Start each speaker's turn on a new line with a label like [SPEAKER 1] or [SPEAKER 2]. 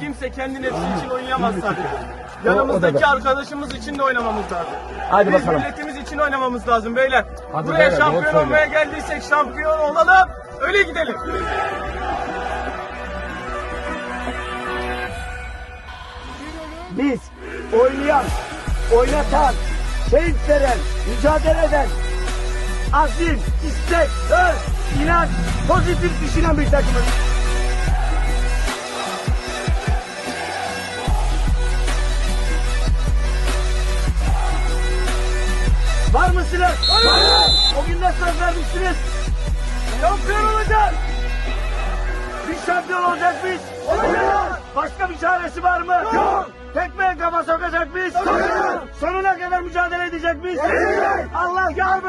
[SPEAKER 1] kimse kendi nefsi için oynayamaz sadece. Yanımızdaki arkadaşımız için de oynamamız lazım.
[SPEAKER 2] Hadi
[SPEAKER 1] Biz
[SPEAKER 2] bakalım.
[SPEAKER 1] milletimiz için oynamamız lazım beyler.
[SPEAKER 2] Hadi
[SPEAKER 1] Buraya
[SPEAKER 2] beyler,
[SPEAKER 1] şampiyon olmaya geldiysek şampiyon olalım. Öyle gidelim.
[SPEAKER 2] Biz oynayan, oynatan, keyif veren, mücadele eden, azim, istek, hırs, inanç, pozitif düşünen bir takımız. Var mısınız? O gün de söz vermiştiniz. Şampiyon olacağız. Biz şampiyon olacak mıyız? Başka bir çaresi var mı? Yok. Tekmeye kafa sokacak mıyız? Sonuna kadar mücadele edecek miyiz? Allah yar.